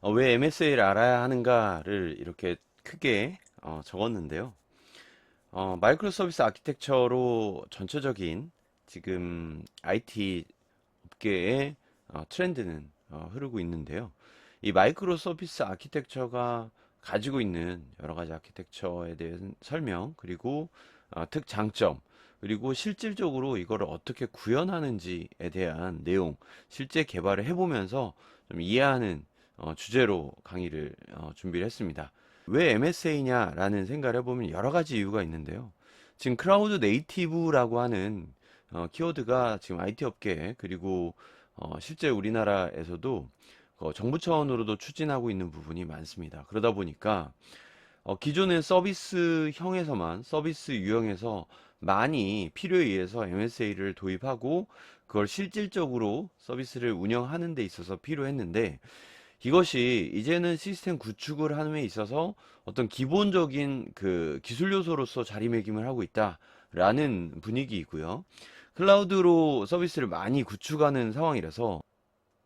어, 왜 MSA를 알아야 하는가를 이렇게 크게 어, 적었는데요. 어, 마이크로 서비스 아키텍처로 전체적인 지금 IT 업계의 어, 트렌드는 어, 흐르고 있는데요. 이 마이크로 서비스 아키텍처가 가지고 있는 여러 가지 아키텍처에 대한 설명, 그리고 어, 특장점, 그리고 실질적으로 이거를 어떻게 구현하는지에 대한 내용, 실제 개발을 해보면서 좀 이해하는 어, 주제로 강의를 어, 준비를 했습니다. 왜 MSA냐라는 생각을 해보면 여러 가지 이유가 있는데요. 지금 클라우드 네이티브라고 하는 어, 키워드가 지금 IT 업계 그리고 어, 실제 우리나라에서도 어, 정부 차원으로도 추진하고 있는 부분이 많습니다. 그러다 보니까 어, 기존의 서비스형에서만 서비스 유형에서 많이 필요에 의해서 MSA를 도입하고 그걸 실질적으로 서비스를 운영하는 데 있어서 필요했는데 이것이 이제는 시스템 구축을 데 있어서 어떤 기본적인 그 기술 요소로서 자리매김을 하고 있다라는 분위기이고요. 클라우드로 서비스를 많이 구축하는 상황이라서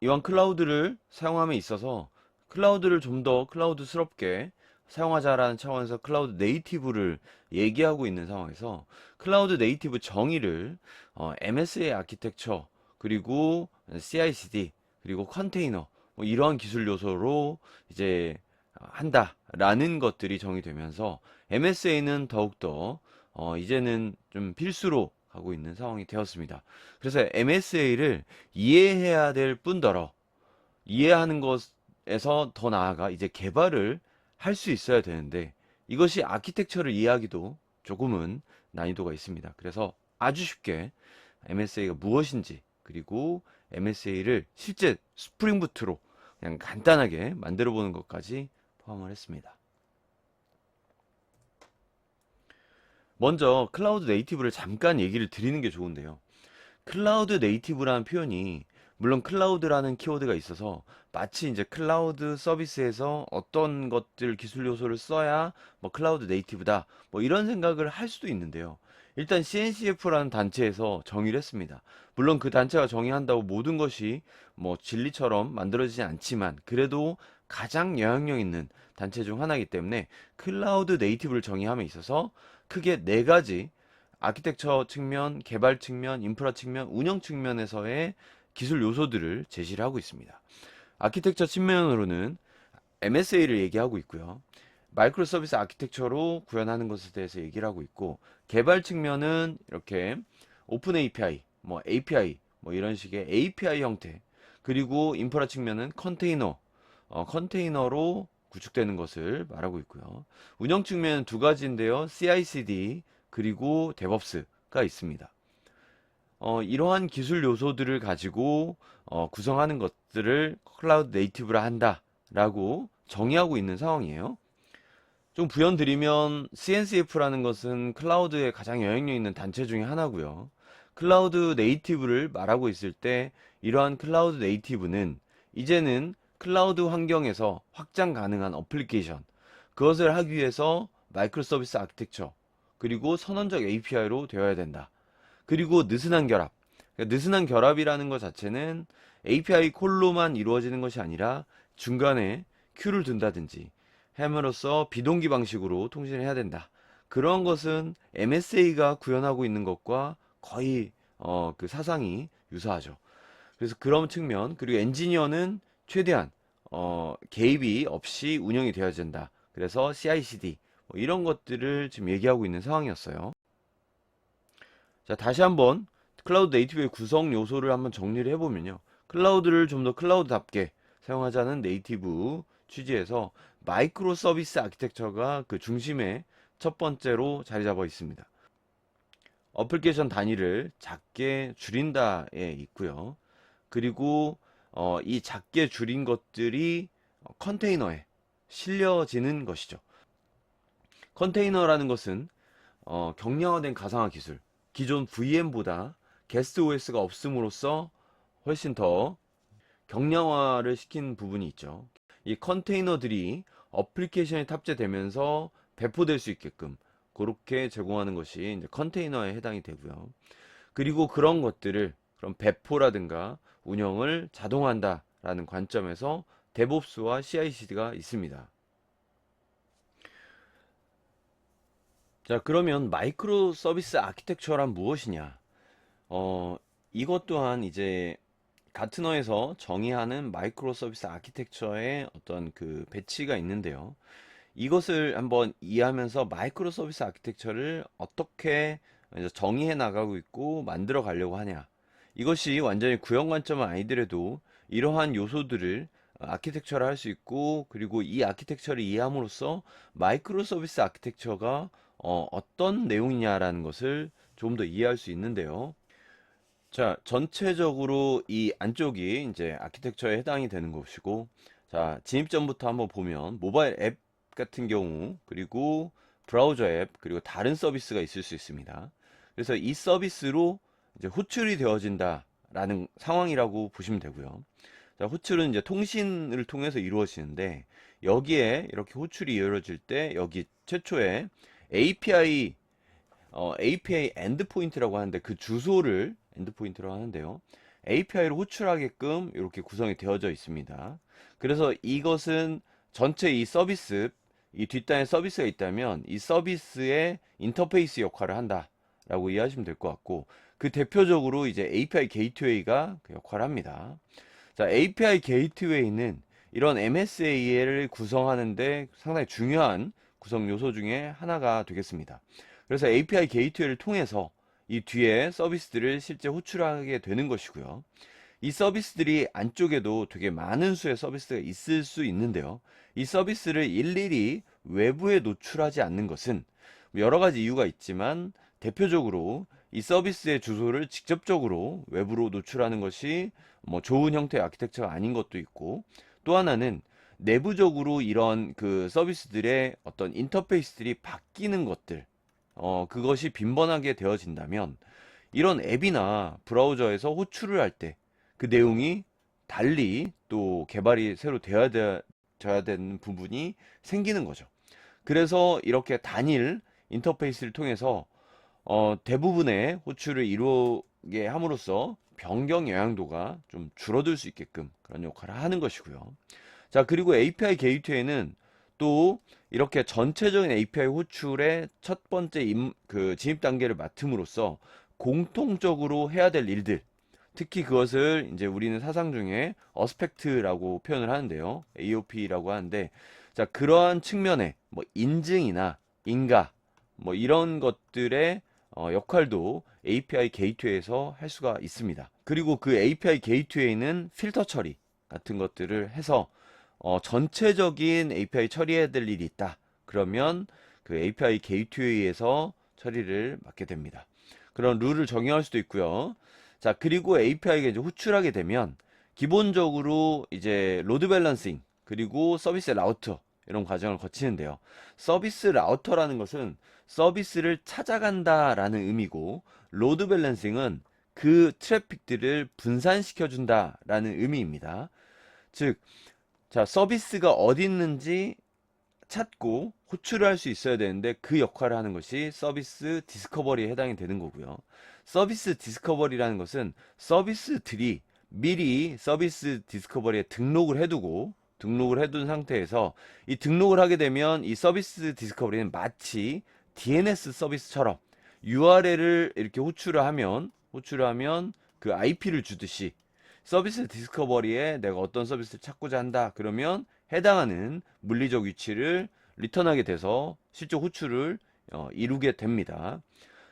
이왕 클라우드를 사용함에 있어서 클라우드를 좀 더 클라우드스럽게 사용하자라는 차원에서 클라우드 네이티브를 얘기하고 있는 상황에서 클라우드 네이티브 정의를 어, MSA 아키텍처 그리고 CI/CD 그리고 컨테이너 뭐 이러한 기술 요소로 이제 한다라는 것들이 정의되면서 MSA는 더욱더 어, 이제는 좀 필수로 가고 있는 상황이 되었습니다. 그래서 MSA를 이해해야 될 뿐더러 이해하는 것에서 더 나아가 이제 개발을 할 수 있어야 되는데 이것이 아키텍처를 이해하기도 조금은 난이도가 있습니다. 그래서 아주 쉽게 MSA가 무엇인지 그리고 MSA를 실제 스프링부트로 그냥 간단하게 만들어 보는 것까지 포함을 했습니다. 먼저 클라우드 네이티브를 잠깐 얘기를 드리는 게 좋은데요. 클라우드 네이티브라는 표현이 물론 클라우드라는 키워드가 있어서 마치 이제 클라우드 서비스에서 어떤 것들 기술 요소를 써야 뭐 클라우드 네이티브다 뭐 이런 생각을 할 수도 있는데요. 일단 CNCF라는 단체에서 정의를 했습니다. 물론 그 단체가 정의한다고 모든 것이 뭐 진리처럼 만들어지지 않지만 그래도 가장 영향력 있는 단체 중 하나이기 때문에 클라우드 네이티브를 정의함에 있어서 크게 네 가지 아키텍처 측면, 개발 측면, 인프라 측면, 운영 측면에서의 기술 요소들을 제시를 하고 있습니다. 아키텍처 측면으로는 MSA를 얘기하고 있고요. 마이크로 서비스 아키텍처로 구현하는 것에 대해서 얘기를 하고 있고 개발 측면은 이렇게 오픈 API, 뭐 API, 뭐 이런 식의 API 형태 그리고 인프라 측면은 컨테이너, 어, 컨테이너로 구축되는 것을 말하고 있고요. 운영 측면은 두 가지인데요. CI/CD 그리고 DevOps가 있습니다. 어, 이러한 기술 요소들을 가지고 어, 구성하는 것들을 클라우드 네이티브라 한다라고 정의하고 있는 상황이에요. 좀 부연 드리면 CNCF라는 것은 클라우드에 가장 영향력 있는 단체 중에 하나고요. 클라우드 네이티브를 말하고 있을 때 이러한 클라우드 네이티브는 이제는 클라우드 환경에서 확장 가능한 어플리케이션 그것을 하기 위해서 마이크로 서비스 아키텍처 그리고 선언적 API로 되어야 된다. 그리고 느슨한 결합. 그러니까 느슨한 결합이라는 것 자체는 API 콜로만 이루어지는 것이 아니라 중간에 큐를 둔다든지 함으로써 비동기 방식으로 통신을 해야 된다. 그런 것은 MSA가 구현하고 있는 것과 거의 어, 그 사상이 유사하죠. 그래서 그런 측면 그리고 엔지니어는 최대한 어, 개입이 없이 운영이 되어야 된다. 그래서 CI/CD 뭐 이런 것들을 지금 얘기하고 있는 상황이었어요. 자, 다시 한번 클라우드 네이티브의 구성 요소를 한번 정리를 해보면요. 클라우드를 좀 더 클라우드답게 사용하자는 네이티브 취지에서 마이크로 서비스 아키텍처가 그 중심에 첫 번째로 자리 잡아 있습니다. 어플리케이션 단위를 작게 줄인다에 있고요. 그리고 어, 이 작게 줄인 것들이 컨테이너에 실려지는 것이죠. 컨테이너라는 것은 어, 경량화된 가상화 기술, 기존 VM보다 게스트 OS가 없음으로써 훨씬 더 경량화를 시킨 부분이 있죠. 이 컨테이너들이 어플리케이션에 탑재되면서 배포될 수 있게끔 그렇게 제공하는 것이 이제 컨테이너에 해당이 되고요. 그리고 그런 것들을 그런 배포라든가 운영을 자동화한다라는 관점에서 데브옵스와 CI/CD가 있습니다. 자, 그러면 마이크로 서비스 아키텍처란 무엇이냐? 어, 이것 또한 이제 가트너에서 정의하는 마이크로 서비스 아키텍처의 어떤 그 배치가 있는데요. 이것을 한번 이해하면서 마이크로 서비스 아키텍처를 어떻게 정의해 나가고 있고 만들어 가려고 하냐. 이것이 완전히 구형 관점은 아니더라도 이러한 요소들을 아키텍처를 할 수 있고 그리고 이 아키텍처를 이해함으로써 마이크로 서비스 아키텍처가 어, 어떤 내용이냐라는 것을 좀 더 이해할 수 있는데요. 자, 전체적으로 이 안쪽이 이제 아키텍처에 해당이 되는 것이고, 자, 진입 전부터 한번 보면 모바일 앱 같은 경우, 그리고 브라우저 앱, 그리고 다른 서비스가 있을 수 있습니다. 그래서 이 서비스로 이제 호출이 되어진다라는 상황이라고 보시면 되고요. 자, 호출은 이제 통신을 통해서 이루어지는데, 여기에 이렇게 호출이 이루어질 때, 여기 최초에 API 어, API 엔드포인트라고 하는데 그 주소를 엔드포인트라고 하는데요. API로 호출하게끔 이렇게 구성이 되어져 있습니다. 그래서 이것은 전체 이 서비스, 이 뒷단에 서비스가 있다면 이 서비스의 인터페이스 역할을 한다라고 이해하시면 될 것 같고 그 대표적으로 이제 API 게이트웨이가 그 역할을 합니다. 자, API 게이트웨이는 이런 MSA를 구성하는데 상당히 중요한 구성 요소 중에 하나가 되겠습니다. 그래서 API 게이트웨이를 통해서 이 뒤에 서비스들을 실제 호출하게 되는 것이고요. 이 서비스들이 안쪽에도 되게 많은 수의 서비스가 있을 수 있는데요. 이 서비스를 일일이 외부에 노출하지 않는 것은 여러 가지 이유가 있지만 대표적으로 이 서비스의 주소를 직접적으로 외부로 노출하는 것이 뭐 좋은 형태의 아키텍처가 아닌 것도 있고 또 하나는 내부적으로 이런 그 서비스들의 어떤 인터페이스들이 바뀌는 것들, 어, 그것이 빈번하게 되어진다면 이런 앱이나 브라우저에서 호출을 할 때 그 내용이 달리 또 개발이 새로 되어야 되는 부분이 생기는 거죠. 그래서 이렇게 단일 인터페이스를 통해서 어, 대부분의 호출을 이루게 함으로써 변경 영향도가 좀 줄어들 수 있게끔 그런 역할을 하는 것이고요. 자, 그리고 API 게이트웨이는 또 이렇게 전체적인 API 호출의 첫 번째 임, 그 진입 단계를 맡음으로써 공통적으로 해야 될 일들, 특히 그것을 이제 우리는 사상 중에 어스펙트라고 표현을 하는데요. AOP라고 하는데, 자, 그러한 측면에 뭐 인증이나 인가, 뭐 이런 것들의 어, 역할도 API 게이트웨이에서 할 수가 있습니다. 그리고 그 API 게이트웨이는 필터 처리 같은 것들을 해서 어, 전체적인 API 처리해야 될 일이 있다. 그러면 그 API 게이트웨이에서 처리를 맡게 됩니다. 그런 룰을 정의할 수도 있고요. 자, 그리고 API가 이제 호출하게 되면 기본적으로 이제 로드 밸런싱 그리고 서비스 라우터 이런 과정을 거치는데요. 서비스 라우터라는 것은 서비스를 찾아간다라는 의미고 로드 밸런싱은 그 트래픽들을 분산시켜 준다라는 의미입니다. 즉 자, 서비스가 어디 있는지 찾고 호출을 할 수 있어야 되는데 그 역할을 하는 것이 서비스 디스커버리에 해당이 되는 거고요. 서비스 디스커버리라는 것은 서비스들이 미리 서비스 디스커버리에 등록을 해두고 등록을 해둔 상태에서 이 등록을 하게 되면 이 서비스 디스커버리는 마치 DNS 서비스처럼 URL을 이렇게 호출을 하면 호출을 하면 그 IP를 주듯이 서비스 디스커버리에 내가 어떤 서비스를 찾고자 한다. 그러면 해당하는 물리적 위치를 리턴하게 돼서 실제 호출을 어, 이루게 됩니다.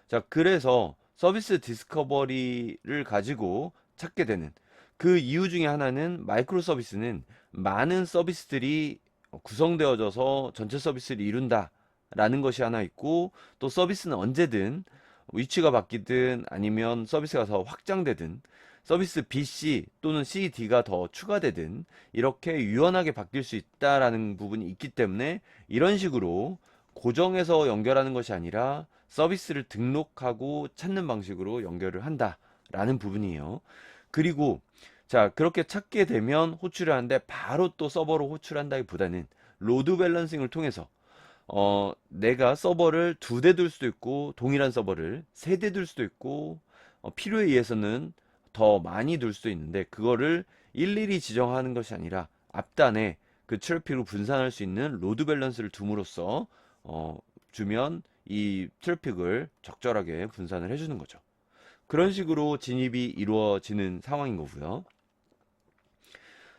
자, 그래서 서비스 디스커버리를 가지고 찾게 되는 그 이유 중에 하나는 마이크로 서비스는 많은 서비스들이 구성되어져서 전체 서비스를 이룬다. 라는 것이 하나 있고 또 서비스는 언제든 위치가 바뀌든 아니면 서비스가 더 확장되든 서비스 BC 또는 CD가 더 추가되든 이렇게 유연하게 바뀔 수 있다라는 부분이 있기 때문에 이런 식으로 고정해서 연결하는 것이 아니라 서비스를 등록하고 찾는 방식으로 연결을 한다라는 부분이에요. 그리고 자 그렇게 찾게 되면 호출을 하는데 바로 또 서버로 호출한다기보다는 로드 밸런싱을 통해서 어 내가 서버를 두 대 둘 수도 있고 동일한 서버를 세 대 둘 수도 있고 어, 필요에 의해서는 더 많이 둘 수도 있는데 그거를 일일이 지정하는 것이 아니라 앞단에 그 트래픽을 분산할 수 있는 로드 밸런스를 둠으로써 어, 주면 이 트래픽을 적절하게 분산을 해주는 거죠. 그런 식으로 진입이 이루어지는 상황인 거고요.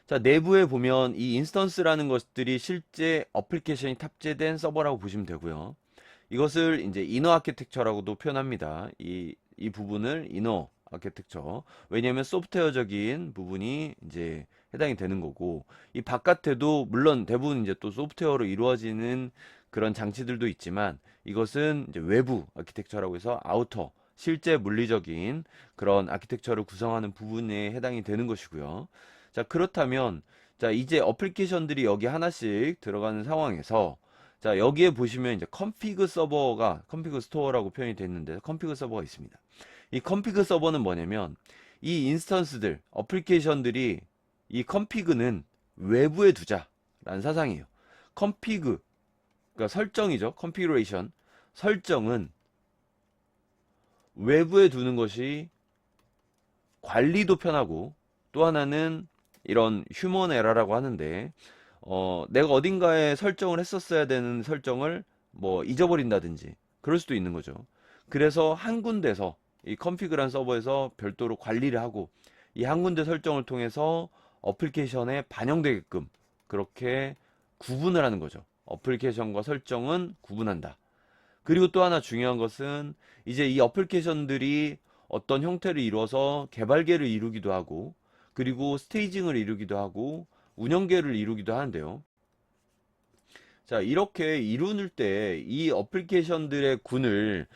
자, 내부에 보면 이 인스턴스라는 것들이 실제 어플리케이션이 탑재된 서버라고 보시면 되고요. 이것을 이제 이너 아키텍처라고도 표현합니다. 이, 이 부분을 이너 아키텍처. 왜냐하면 소프트웨어적인 부분이 이제 해당이 되는 거고, 이 바깥에도 물론 대부분 이제 또 소프트웨어로 이루어지는 그런 장치들도 있지만, 이것은 이제 외부 아키텍처라고 해서 아우터, 실제 물리적인 그런 아키텍처를 구성하는 부분에 해당이 되는 것이고요. 자, 그렇다면, 자, 이제 어플리케이션들이 여기 하나씩 들어가는 상황에서, 자, 여기에 보시면 이제 컴피그 서버가, 컴피그 스토어라고 표현이 됐는데, 컴피그 서버가 있습니다. 이 컴피그 서버는 뭐냐면, 이 인스턴스들, 어플리케이션들이 이 컴피그는 외부에 두자라는 사상이에요. 컴피그, 그러니까 설정이죠. 컨피그레이션. 설정은 외부에 두는 것이 관리도 편하고 또 하나는 이런 휴먼 에러라고 하는데 어, 내가 어딘가에 설정을 했었어야 되는 설정을 뭐 잊어버린다든지 그럴 수도 있는 거죠. 그래서 한 군데서 이 컨피그란 서버에서 별도로 관리를 하고 이 한 군데 설정을 통해서 어플리케이션에 반영되게끔 그렇게 구분을 하는 거죠. 어플리케이션과 설정은 구분한다. 그리고 또 하나 중요한 것은 이제 이 어플리케이션들이 어떤 형태를 이루어서 개발계를 이루기도 하고 그리고 스테이징을 이루기도 하고 운영계를 이루기도 하는데요. 자, 이렇게 이루는 때 이 어플리케이션들의 군을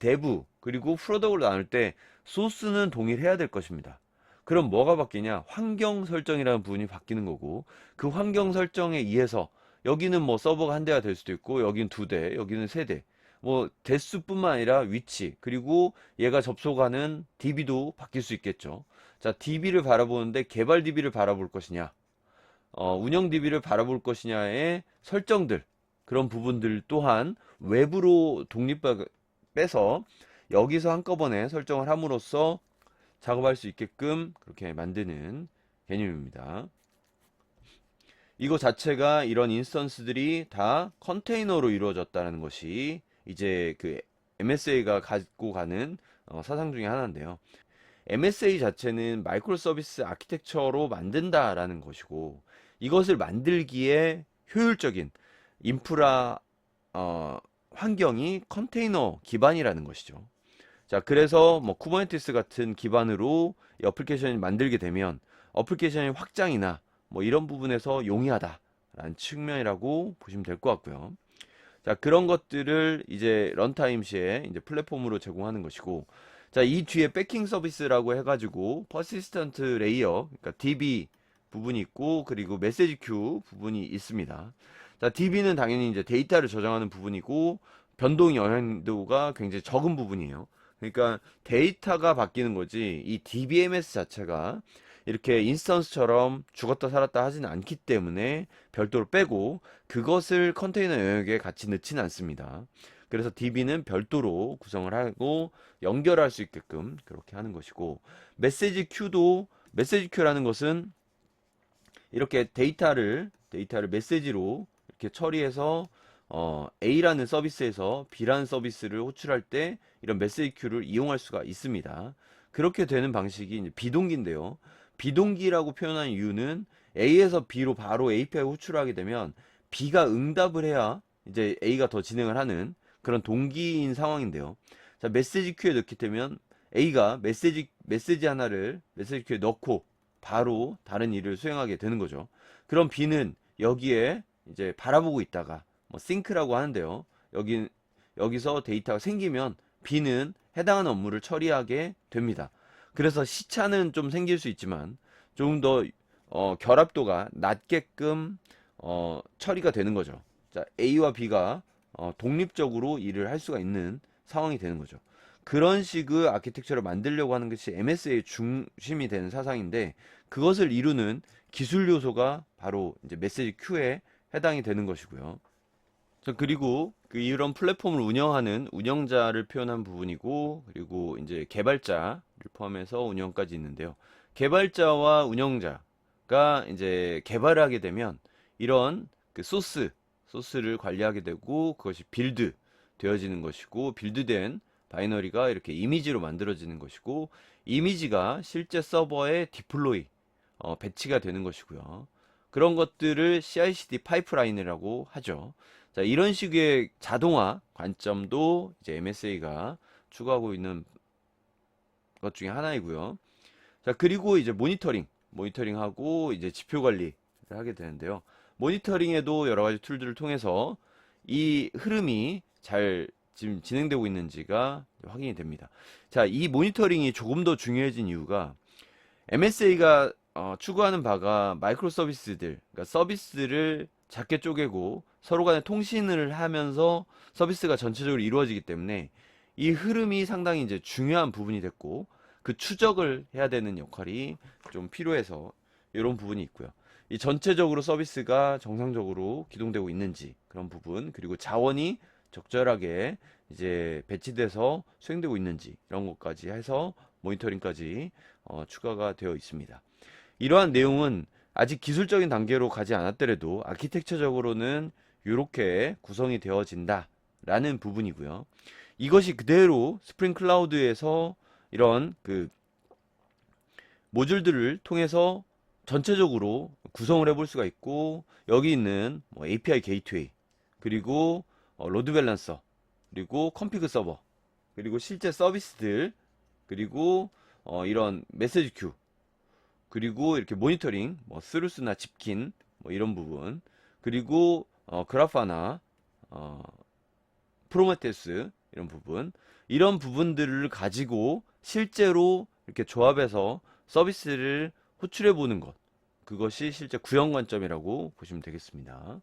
대부 그리고 프로덕으로 나눌 때 소스는 동일해야 될 것입니다. 그럼 뭐가 바뀌냐? 환경 설정이라는 부분이 바뀌는 거고 그 환경 설정에 의해서 여기는 뭐 서버가 한 대가 될 수도 있고 여기는 두 대, 여기는 세 대. 뭐 대수뿐만 아니라 위치 그리고 얘가 접속하는 DB도 바뀔 수 있겠죠. 자, DB를 바라보는데 개발 DB를 바라볼 것이냐, 어, 운영 DB를 바라볼 것이냐의 설정들 그런 부분들 또한 외부로 독립 빼서 여기서 한꺼번에 설정을 함으로써 작업할 수 있게끔 그렇게 만드는 개념입니다. 이거 자체가 이런 인스턴스들이 다 컨테이너로 이루어졌다는 것이 이제 그 MSA가 갖고 가는 어, 사상 중에 하나인데요. MSA 자체는 마이크로 서비스 아키텍처로 만든다라는 것이고 이것을 만들기에 효율적인 인프라 어, 환경이 컨테이너 기반이라는 것이죠. 자, 그래서 뭐 쿠버네티스 같은 기반으로 이 어플리케이션을 만들게 되면 어플리케이션의 확장이나 뭐 이런 부분에서 용이하다라는 측면이라고 보시면 될 것 같고요. 자, 그런 것들을 이제 런타임 시에 이제 플랫폼으로 제공하는 것이고, 자, 이 뒤에 백킹 서비스라고 해 가지고, 퍼시스턴트 레이어, 그러니까 DB 부분이 있고, 그리고 메시지 큐 부분이 있습니다. 자, DB는 당연히 이제 데이터를 저장하는 부분이고, 변동 영향도가 굉장히 적은 부분이에요. 그러니까 데이터가 바뀌는 거지, 이 DBMS 자체가 이렇게 인스턴스처럼 죽었다 살았다 하지는 않기 때문에 별도로 빼고 그것을 컨테이너 영역에 같이 넣지는 않습니다. 그래서 DB는 별도로 구성을 하고 연결할 수 있게끔 그렇게 하는 것이고 메시지 큐도 메시지 큐라는 것은 이렇게 데이터를 데이터를 메시지로 이렇게 처리해서 어, A라는 서비스에서 B라는 서비스를 호출할 때 이런 메시지 큐를 이용할 수가 있습니다. 그렇게 되는 방식이 비동기인데요. 비동기라고 표현한 이유는 A에서 B로 바로 API 호출하게 되면 B가 응답을 해야 이제 A가 더 진행을 하는 그런 동기인 상황인데요. 자, 메시지 큐에 넣게 되면 A가 메시지, 메시지 하나를 메시지 큐에 넣고 바로 다른 일을 수행하게 되는 거죠. 그럼 B는 여기에 이제 바라보고 있다가 뭐 싱크라고 하는데요. 여기, 여기서 데이터가 생기면 B는 해당하는 업무를 처리하게 됩니다. 그래서 시차는 좀 생길 수 있지만 조금 더 어, 결합도가 낮게끔 어, 처리가 되는 거죠. 자, A와 B가 어, 독립적으로 일을 할 수가 있는 상황이 되는 거죠. 그런 식의 아키텍처를 만들려고 하는 것이 MS의 중심이 되는 사상인데 그것을 이루는 기술 요소가 바로 이제 메시지 큐에 해당이 되는 것이고요. 자, 그리고 그 이런 플랫폼을 운영하는 운영자를 표현한 부분이고 그리고 이제 개발자를 포함해서 운영까지 있는데요. 개발자와 운영자 가 이제 개발을 하게 되면 이런 그 소스, 소스를 관리하게 되고 그것이 빌드 되어지는 것이고 빌드된 바이너리가 이렇게 이미지로 만들어지는 것이고 이미지가 실제 서버에 디플로이 어, 배치가 되는 것이고요. 그런 것들을 CI/CD 파이프라인이라고 하죠. 자, 이런 식의 자동화 관점도 이제 MSA가 추구하고 있는 것 중에 하나이고요. 자, 그리고 이제 모니터링, 모니터링하고 이제 지표 관리를 하게 되는데요. 모니터링에도 여러 가지 툴들을 통해서 이 흐름이 잘 지금 진행되고 있는지가 확인이 됩니다. 자, 이 모니터링이 조금 더 중요해진 이유가 MSA가 어, 추구하는 바가 마이크로 서비스들, 그러니까 서비스를 작게 쪼개고 서로 간에 통신을 하면서 서비스가 전체적으로 이루어지기 때문에 이 흐름이 상당히 이제 중요한 부분이 됐고 그 추적을 해야 되는 역할이 좀 필요해서 이런 부분이 있고요. 이 전체적으로 서비스가 정상적으로 기동되고 있는지 그런 부분 그리고 자원이 적절하게 이제 배치돼서 수행되고 있는지 이런 것까지 해서 모니터링까지 어, 추가가 되어 있습니다. 이러한 내용은 아직 기술적인 단계로 가지 않았더라도 아키텍처적으로는 이렇게 구성이 되어진다 라는 부분이고요. 이것이 그대로 스프링 클라우드에서 이런 그 모듈들을 통해서 전체적으로 구성을 해볼 수가 있고 여기 있는 뭐 API 게이트웨이 그리고 어, 로드 밸런서 그리고 컴피그 서버 그리고 실제 서비스들 그리고 어, 이런 메시지 큐 그리고 이렇게 모니터링 뭐 스루스나 집킨 뭐 이런 부분. 그리고 어, 그라파나 어, 프로메테우스 이런 부분. 이런 부분들을 가지고 실제로 이렇게 조합해서 서비스를 호출해 보는 것. 그것이 실제 구현 관점이라고 보시면 되겠습니다.